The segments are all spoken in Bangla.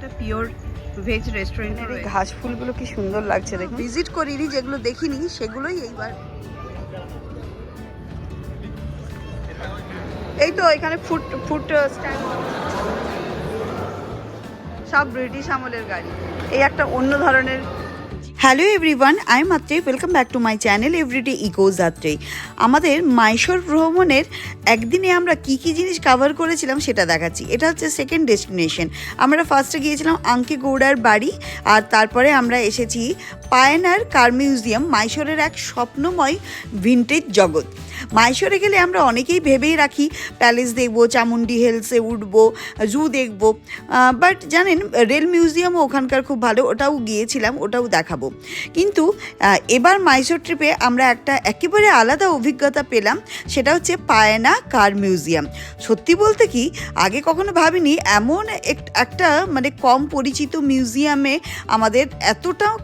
একটা পিওর ভেজ রেস্টুরেন্টের এই ঘাস ফুলগুলো কি সুন্দর লাগছে দেখুন। ভিজিট করিনি যেগুলো দেখিনি সেগুলোই এইবার। এই তো এখানে ফুট ফুট স্ট্যান্ড সব ব্রিটিশ আমলের গাড়ি। এই একটা অন্য ধরনের hello everyone I Mhatre welcome back to my channel everyday eco যাত্রী আমাদের মাইশোর ভ্রমণের একদিনে আমরা কি কি জিনিস কাভার করেছিলাম সেটা দেখাচ্ছি। এটা হচ্ছে সেকেন্ড ডেস্টিনেশন আমরা ফার্স্টে গিয়েছিলাম আঙ্কে গৌড়ার বাড়ি, আর তারপরে আমরা এসেছি পায়নার কার মিউজিয়াম মাইশোরের এক স্বপ্নময় ভিন্টেজ জগৎ। মাইশোরে গেলে আমরা অনেকেই ভেবেই রাখি, প্যালেস দেখব চামুন্ডি হিলসে উঠবো, জু দেখব। বাট জানেন, রেল মিউজিয়ামও ওখানকার খুব ভালো, ওটাও গিয়েছিলাম, ওটাও দেখাবো। কিন্তু এবার মাইশোর ট্রিপে আমরা একটা একেবারে আলাদা অভিজ্ঞতা পেলাম, সেটা হচ্ছে পায়না কার মিউজিয়াম। সত্যি বলতে কি, আগে কখনো ভাবিনি, এমন এক- একটা মানে কম পরিচিত মিউজিয়ামে আমাদের এতটা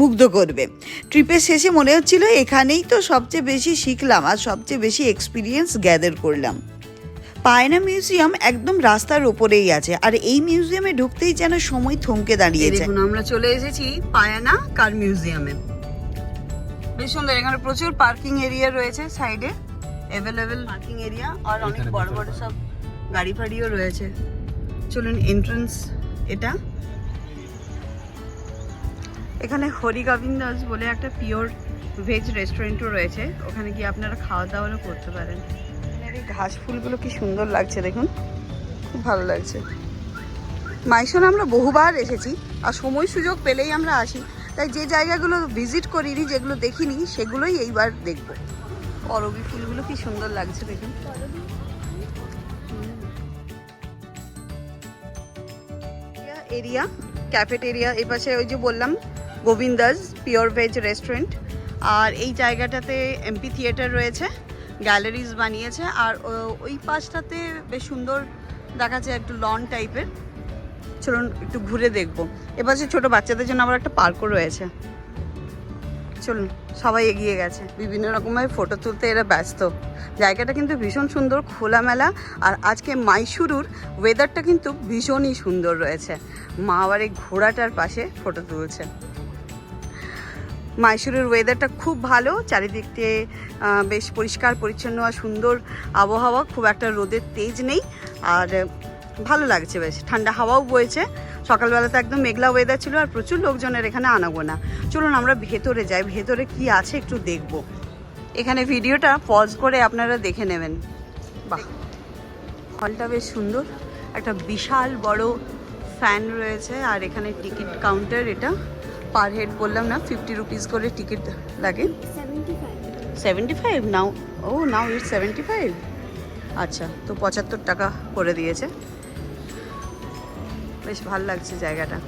মুগ্ধ করবে। ট্রিপের শেষে মনে হচ্ছিল এখানেই তো সবচেয়ে বেশি শিখলাম আর সবচেয়ে বেশি এক্সপিরিয়েন্স গ্যাদার করলাম। পায়না মিউজিয়াম একদম রাস্তার ওপরেই আছে আর এই মিউজিয়ামে ঢুকতেই যেন সময় থমকে দাঁড়িয়েছে। দেখুন আমরা চলে এসেছি পায়না কার মিউজিয়ামে। বেশ সুন্দর এখানে প্রচুর পার্কিং এরিয়া রয়েছে সাইডে অ্যাভেলেবেল পার্কিং এরিয়া আর অনেক বড় বড় সব গাড়ি ফাড়িও রয়েছে। চলুন এন্ট্রান্স এটা। এখানে হরি বলে একটা পিওর ভেজ রেস্টুরেন্টও রয়েছে। ওখানে গিয়ে আপনারা খাওয়া দাওয়াও করতে পারেন। এই ঘাস ফুলগুলো কি সুন্দর লাগছে দেখুন। খুব ভালো লাগছে। মাইশন আমরা বহুবার এসেছি আর সময় সুযোগ পেলেই আমরা আসি। তাই যে জায়গাগুলো ভিজিট করিনি, যেগুলো দেখিনি, সেগুলোই এইবার দেখব। অরবি ফুলগুলো কি সুন্দর লাগছে দেখুন। এরিয়া ক্যাফেটেরিয়া এই পাশে ওই যে বললাম গোবিন্দাস পিওর ভেজ রেস্টুরেন্ট। আর এই জায়গাটাতে এমপি থিয়েটার রয়েছে, গ্যালারিজ বানিয়েছে, আর ওই পাশটাতে বেশ সুন্দর দেখাচ্ছে একটু লন টাইপের চলুন একটু ঘুরে দেখব। এপাশে ছোট বাচ্চাদের জন্য আবার একটা পার্কও রয়েছে। চলুন, সবাই এগিয়ে গেছে। বিভিন্ন রকমের ফটো তুলতে এরা ব্যস্ত। জায়গাটা কিন্তু ভীষণ সুন্দর, খোলামেলা, আর আজকে মাইশুরুর ওয়েদারটা কিন্তু ভীষণই সুন্দর রয়েছে। মা আবার এই ঘোড়াটার পাশে ফটো তুলছে। মাইশুরের ওয়েদারটা খুব ভালো, চারিদিক দিয়ে বেশ পরিষ্কার, পরিচ্ছন্ন আর সুন্দর আবহাওয়া, খুব একটা রোদের তেজ নেই। আর ভালো লাগছে বেশ, ঠান্ডা হাওয়াও বয়েছে সকালবেলা তো একদম মেঘলা ওয়েদার ছিল আর প্রচুর লোকজনের এখানে আনাগোনা। চলুন আমরা ভেতরে যাই, ভেতরে কি আছে একটু দেখব। এখানে ভিডিওটা পজ করে আপনারা দেখে নেবেন। বাহ হলটা বেশ সুন্দর। একটা বিশাল বড় ফ্যান রয়েছে আর এখানে টিকিট কাউন্টার এটা। পার হেড বললাম না ফিফটি রুপিস করে টিকিট লাগে। Seventy five now oh now it seventy five আচ্ছা তো পঁচাত্তর টাকা করে দিয়েছে। বেশ ভালো লাগছে জায়গাটা।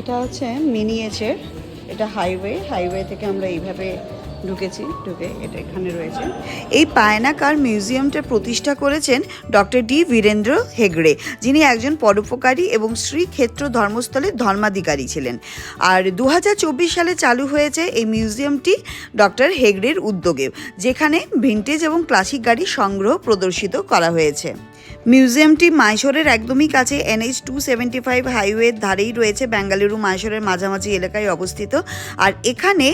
এটা হচ্ছে মিনিয়েচার এটা হাইওয়ে হাইওয়ে থেকে আমরা এইভাবে ঢুকেছি, ঢুকে এটা এখানে রয়েছে। এই পায়না কার মিউজিয়ামটা প্রতিষ্ঠা করেছেন ডক্টর ডি বীরেন্দ্র হেগড়ে, যিনি একজন পরোপকারী এবং শ্রীক্ষেত্র ধর্মস্থলের ধর্মাধিকারী ছিলেন। আর দু হাজার চব্বিশ সালে চালু হয়েছে এই মিউজিয়ামটি ডক্টর হেগড়ের উদ্যোগে, যেখানে ভিন্টেজ এবং ক্লাসিক গাড়ি সংগ্রহ প্রদর্শিত করা হয়েছে। মিউজিয়ামটি মাইশোরের একদমই কাছে, এনএইচ টু সেভেন্টি ফাইভ হাইওয়ের ধারেই রয়েছে বেঙ্গালুরু মাইশোরের মাঝামাঝি এলাকায় অবস্থিত। আর এখানে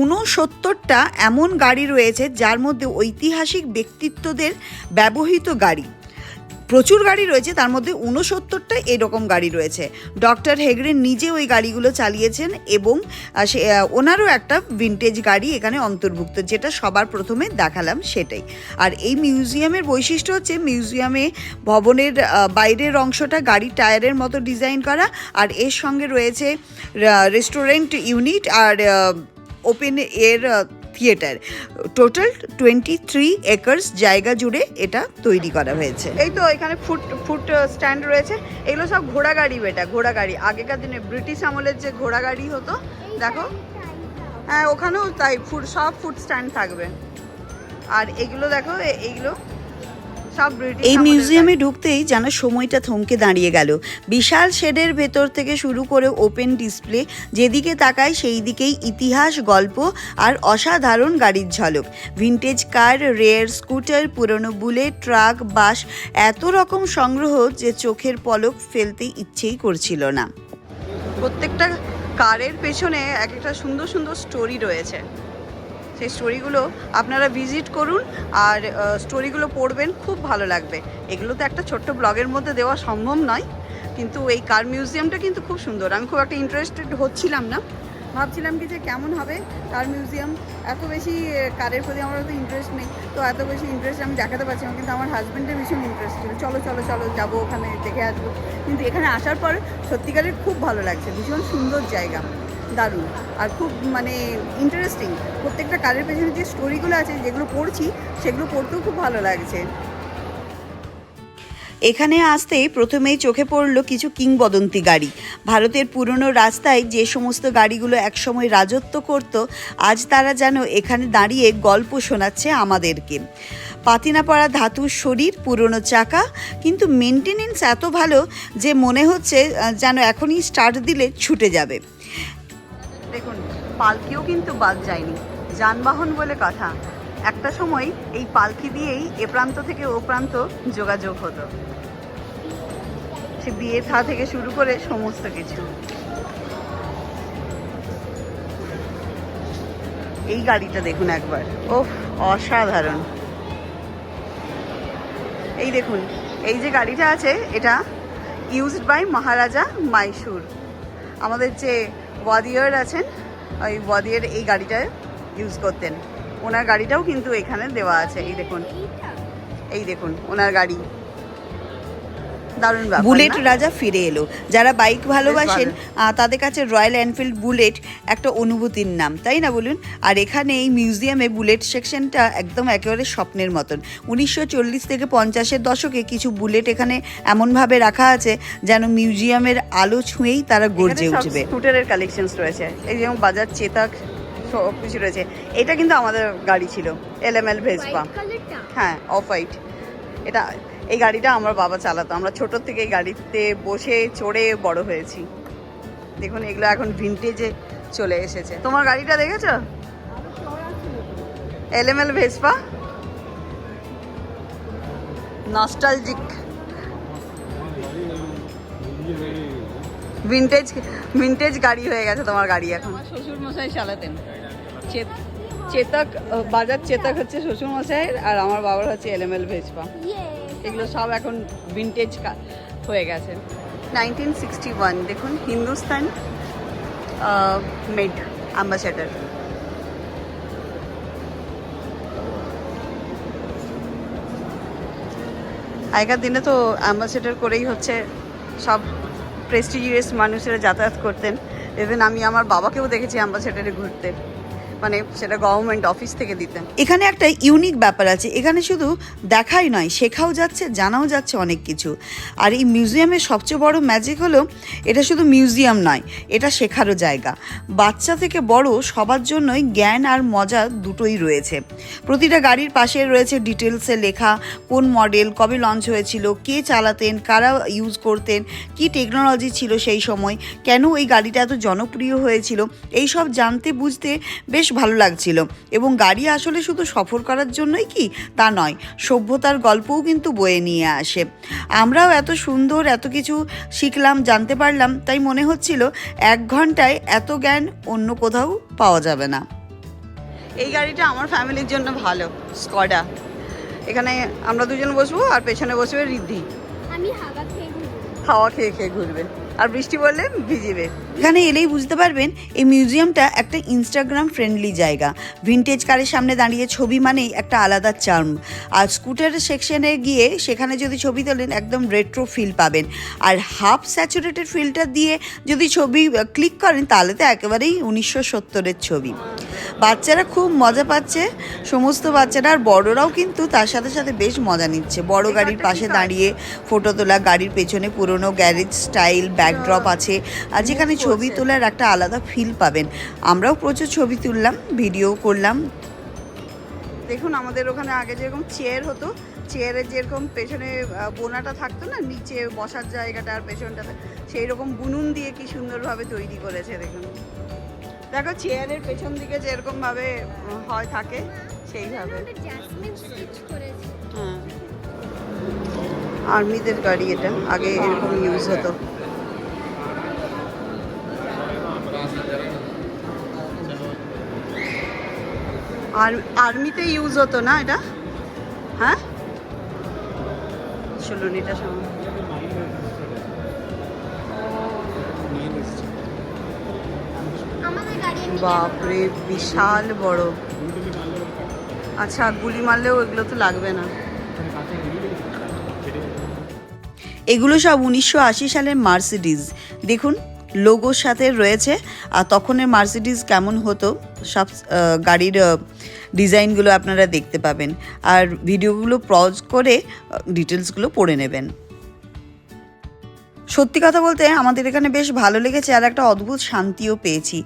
ঊনসত্তরটা এমন গাড়ি রয়েছে, যার মধ্যে ঐতিহাসিক ব্যক্তিত্বদের ব্যবহৃত গাড়ি। প্রচুর গাড়ি রয়েছে, তার মধ্যে ঊনসত্তরটা এরকম গাড়ি রয়েছে। ডক্টর হেগড়ে নিজে ওই গাড়িগুলো চালিয়েছেন এবং সে ওনারও একটা ভিনটেজ গাড়ি এখানে অন্তর্ভুক্ত, যেটা সবার প্রথমে দেখালাম সেটাই। আর এই মিউজিয়ামের বৈশিষ্ট্য হচ্ছে মিউজিয়ামে ভবনের বাইরের অংশটা গাড়ির টায়ারের মতো ডিজাইন করা, আর এর সঙ্গে রয়েছে রেস্টুরেন্ট ইউনিট, আর ওপেন এর theatre. Total twenty three acres জায়গা জুড়ে এটা তৈরি করা হয়েছে। এই তো এখানে ফুট ফুট স্ট্যান্ড রয়েছে। এগুলো সব ঘোড়া গাড়ি বেটা, ঘোড়া গাড়ি। আগেকার দিনে ব্রিটিশ আমলের যে ঘোড়া গাড়ি হতো, দেখো। হ্যাঁ ওখানেও তাই ফুড সব ফুড স্ট্যান্ড থাকবে। আর এগুলো দেখো এইগুলো এই মিউজিয়ামে ঢুকতেই যেন সময়টা থমকে দাঁড়িয়ে গেল। বিশাল শেডের ভেতর থেকে শুরু করে ওপেন ডিসপ্লে যেদিকে তাকায় সেই দিকেই ইতিহাস গল্প আর অসাধারণ গাড়ির ঝলক। ভিন্টেজ কার রেয়ার স্কুটার পুরনো বুলেট ট্রাক বাস এত রকম সংগ্রহ যে চোখের পলক ফেলতে ইচ্ছেই করছিল না। প্রত্যেকটা কারের পেছনে এক একটা সুন্দর সুন্দর স্টোরি রয়েছে। সেই স্টোরিগুলো আপনারা ভিজিট করুন আর স্টোরিগুলো পড়বেন, খুব ভালো লাগবে। এগুলো তো একটা ছোট্ট ব্লগের মধ্যে দেওয়া সম্ভব নয়, কিন্তু এই কার মিউজিয়ামটা কিন্তু খুব সুন্দর। আমি খুব একটা ইন্টারেস্টেড হচ্ছিলাম না। ভাবছিলাম কি যে কেমন হবে কার মিউজিয়াম এত বেশি কারের প্রতি আমার তো ইন্টারেস্ট নেই, তো এত বেশি ইন্টারেস্ট আমি দেখাতে পারছি না, কিন্তু আমার হাজব্যান্ডের ভীষণ ইন্টারেস্ট ছিল। চলো চলো চলো, যাব ওখানে, দেখে আসব। কিন্তু এখানে আসার পর সত্যিকারের খুব ভালো লাগছে, ভীষণ সুন্দর জায়গা। দারুণ। আর খুব মানে ইন্টারেস্টিং প্রত্যেকটা কারের পেছনে যে স্টোরিগুলো আছে, যেগুলো পড়ছি, সেগুলো পড়তেও খুব ভালো লাগছে। এখানে আসতেই প্রথমেই চোখে পড়ল কিছু কিংবদন্তি গাড়ি। ভারতের পুরনো রাস্তায় যে সমস্ত গাড়িগুলো একসময় রাজত্ব করত, আজ তারা যেন এখানে দাঁড়িয়ে গল্প শোনাচ্ছে আমাদেরকে। পাতিনা পড়া ধাতুর শরীর, পুরনো চাকা, কিন্তু মেনটেনেন্স এত ভালো যে মনে হচ্ছে যেন এখনই স্টার্ট দিলে ছুটে যাবে। দেখুন, পালকিও কিন্তু বাদ যায়নি। যানবাহন বলে কথা। একটা সময় এই পালকি দিয়েই এ প্রান্ত থেকে ও প্রান্ত যোগাযোগ হতো। সে বিয়ে থা থেকে শুরু করে সমস্ত কিছু। এই গাড়িটা দেখুন একবার। ও অসাধারণ। এই দেখুন, এই যে গাড়িটা আছে, এটা ইউজড বাই মহারাজা মাইসুর। আমাদের যে ওয়াদিয়ার আছেন। ওই ওয়াদিয়ার এই গাড়িটা ইউজ করতেন। ওনার গাড়িটাও কিন্তু এখানে দেওয়া আছে। এই দেখুন। এই দেখুন, ওনার গাড়ি। দারুণ বুলেট রাজা ফিরে এলো। যারা বাইক ভালোবাসেন তাদের কাছে রয়্যাল এনফিল্ড বুলেট একটা অনুভূতির নাম তাই না বলুন? আর এখানে এই মিউজিয়ামে বুলেট সেকশনটা একদম একেবারে স্বপ্নের মতন। উনিশশো চল্লিশ থেকে পঞ্চাশের দশকে কিছু বুলেট এখানে এমনভাবে রাখা আছে যেন মিউজিয়ামের আলো ছুঁয়েই তারা গর্জে উঠবে। স্কুটারের কালেকশনস রয়েছে। এই যেমন বাজার চেতাক সব কিছু রয়েছে। এটা কিন্তু আমাদের গাড়ি ছিল এল এম এল ভেসপা হ্যাঁ অফ হোয়াইট এটা এই গাড়িটা আমার বাবা চালাতো। আমরা ছোট থেকে এই গাড়িতে বসে, চড়ে বড় হয়েছি। দেখুন, এগুলো এখন ভিন্টেজে চলে এসেছে। তোমার গাড়িটা দেখেছ? L M L Vespa nostalgic vintage vintage গাড়ি হয়ে গেছে তোমার গাড়ি এখন। শ্বশুর মশাই চালাতেন। চেতক বাজার চেতক হচ্ছে শ্বশুর মশাইয়ের আর আমার বাবার হচ্ছে এলএমএল ভেজপা। এগুলো সব এখন ভিন্টেজ হয়ে গেছে। নাইনটিন সিক্সটি ওয়ান দেখুন হিন্দুস্তান মেড অ্যাম্বাসেডার আগেকার দিনে তো অ্যাম্বাসেডার করেই হচ্ছে সব প্রেস্টিজিয়াস মানুষেরা যাতায়াত করতেন। ইভেন আমি আমার বাবাকেও দেখেছি অ্যাম্বাসেডারে ঘুরতে। মানে সেটা গভর্নমেন্ট অফিস থেকে দিতেন। এখানে একটা ইউনিক ব্যাপার আছে, এখানে শুধু দেখাই নয়, শেখাও যাচ্ছে, জানাও যাচ্ছে অনেক কিছু। আর এই মিউজিয়ামের সবচেয়ে বড় ম্যাজিক হলো, এটা শুধু মিউজিয়াম নয়, এটা শেখারও জায়গা। বাচ্চা থেকে বড় সবার জন্যই জ্ঞান আর মজা দুটোই রয়েছে। প্রতিটা গাড়ির পাশে রয়েছে ডিটেলসে লেখা, কোন মডেল কবে লঞ্চ হয়েছিল, কে চালাতেন, কারা ইউজ করতেন, কি টেকনোলজি ছিল সেই সময়, কেন এই গাড়িটা এত জনপ্রিয় হয়েছিল এই সব জানতে বুঝতে বেশ ভালো লাগছিল। এবং গাড়ি আসলে শুধু সফর করার জন্যই কি? তা নয় সভ্যতার গল্পও কিন্তু বয়ে নিয়ে আসে। আমরাও এত সুন্দর এত কিছু শিখলাম জানতে পারলাম তাই মনে হচ্ছিল এক ঘন্টায় এত জ্ঞান অন্য কোথাও পাওয়া যাবে না। এই গাড়িটা আমার ফ্যামিলির জন্য ভালো স্কডা। এখানে আমরা দুজন বসবো আর পেছনে বসবে রিদ্ধি। আমি খেয়ে ঘুরবো। হাওয়া খেয়ে খেয়ে ঘুরবে। আর বৃষ্টি পড়লে ভিজিবে। এখানে এলেই বুঝতে পারবেন এই মিউজিয়ামটা একটা ইনস্টাগ্রাম ফ্রেন্ডলি জায়গা। ভিনটেজ কারের সামনে দাঁড়িয়ে ছবি মানেই একটা আলাদা চার্ম আর স্কুটার সেকশনে গিয়ে সেখানে যদি ছবি তোলেন একদম রেট্রো ফিল পাবেন। আর হাফ স্যাচুরেটেড ফিল্টার দিয়ে যদি ছবি ক্লিক করেন তাহলে তো একেবারেই উনিশশো সত্তরের ছবি। বাচ্চারা খুব মজা পাচ্ছে। সমস্ত বাচ্চারা আর বড়রাও কিন্তু তার সাথে সাথে বেশ মজা নিচ্ছে। বড় গাড়ির পাশে দাঁড়িয়ে ফটো তোলা গাড়ির পেছনে পুরনো গ্যারেজ স্টাইল ব্যাকড্রপ আছে। আর যেখানে ছবি তোলার একটা আলাদা ফিল পাবেন। আমরাও প্রচুর ছবি তুললাম ভিডিও করলাম। দেখুন আমাদের ওখানে আগে যেরকম চেয়ার হতো চেয়ারের যেরকম পেছনে বোনাটা থাকতো না নিচে বসার জায়গাটা আর পেছনটাতে সেই রকম বুনুন দিয়ে কি সুন্দরভাবে তৈরি করেছে দেখুন। দেখো চেয়ারের পেছন দিকে যেরকম ভাবে হয় থাকে সেইভাবে। হ্যাঁ। আর্মিদের গাড়ি এটা আগে এরকম ইউজ হতো। আর আর্মিতে ইউজ হতো না এটা? হ্যাঁ? চলুন এটা সামনে বাপরে বিশাল বড়। আচ্ছা গুলি মারলেও এগুলো তো লাগবে না। এগুলো সব উনিশশো আশি সালের মার্সিডিজ। দেখুন লোগোর সাথে রয়েছে। আর তখনের মার্সিডিস কেমন হতো, সব গাড়ির ডিজাইনগুলো আপনারা দেখতে পাবেন। আর ভিডিওগুলো পজ করে ডিটেলসগুলো পড়ে নেবেন। সত্যি কথা বলতে আমাদের এখানে বেশ ভালো লেগেছে আর একটা অদ্ভুত শান্তিও পেয়েছি।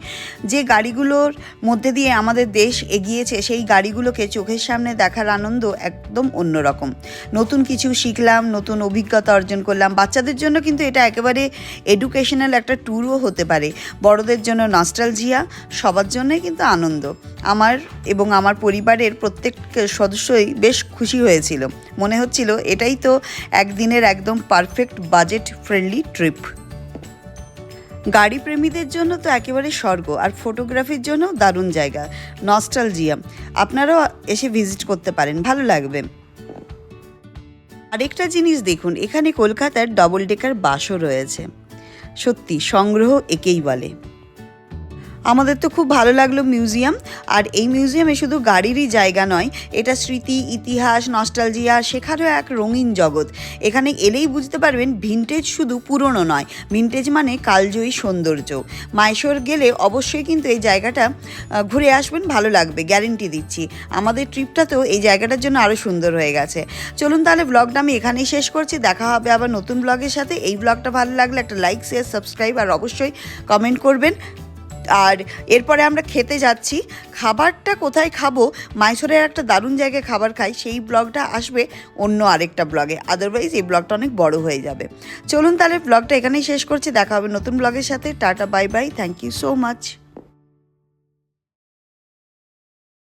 যে গাড়িগুলোর মধ্যে দিয়ে আমাদের দেশ এগিয়েছে, সেই গাড়িগুলোকে চোখের সামনে দেখার আনন্দ একদম অন্যরকম। নতুন কিছু শিখলাম, নতুন অভিজ্ঞতা অর্জন করলাম। বাচ্চাদের জন্য কিন্তু এটা একেবারে এডুকেশনাল একটা ট্যুরও হতে পারে। বড়দের জন্য নস্টালজিয়া সবার জন্যই কিন্তু আনন্দ। আমার এবং আমার পরিবারের প্রত্যেক সদস্যই বেশ খুশি হয়েছিল। মনে হচ্ছিল এটাই তো একদিনের একদম পারফেক্ট বাজেট ফ্রেন্ডলি ট্রিপ গাড়ি প্রেমীদের জন্য তো একেবারে স্বর্গ, আর ফটোগ্রাফির জন্য দারুণ জায়গা নস্টালজিয়া আপনারাও এসে ভিজিট করতে পারেন, ভালো লাগবে। আরেকটা জিনিস দেখুন, এখানে কলকাতার ডবল ডেকার বাসও রয়েছে। সত্যি, সংগ্রহ একেই বলে। আমাদের তো খুব ভালো লাগল মিউজিয়াম। আর এই মিউজিয়ামে শুধু গাড়িরই জায়গা নয়, এটা স্মৃতি, ইতিহাস, নস্টালজিয়া, শেখারও এক রঙিন জগৎ। এখানে এলেই বুঝতে পারবেন ভিনটেজ শুধু পুরনো নয়, ভিনটেজ মানে কালজয়ী সৌন্দর্য। মাইশোর গেলে অবশ্যই কিন্তু এই জায়গাটা ঘুরে আসবেন, ভালো লাগবে, গ্যারেন্টি দিচ্ছি। আমাদের ট্রিপটা তো এই জায়গাটার জন্য আরও সুন্দর হয়ে গেছে। চলুন তাহলে ব্লগটা আমি এখানেই শেষ করছি, দেখা হবে আবার নতুন ব্লগের সাথে। এই ব্লগটা ভালো লাগলে একটা লাইক, শেয়ার, সাবস্ক্রাইব, আর অবশ্যই কমেন্ট করবেন। আর এরপরে আমরা খেতে যাচ্ছি। খাবারটা কোথায় খাব? মাইসোরের একটা দারুণ জায়গায় খাবার খাই, সেই ব্লগটা আসবে অন্য আরেকটা ব্লগে। আদারওয়াইজ এই ব্লগটা অনেক বড় হয়ে যাবে। চলুন তাহলে ব্লগটা এখানেই শেষ করছি। দেখা হবে নতুন ব্লগের সাথে। Tata bye bye thank you so much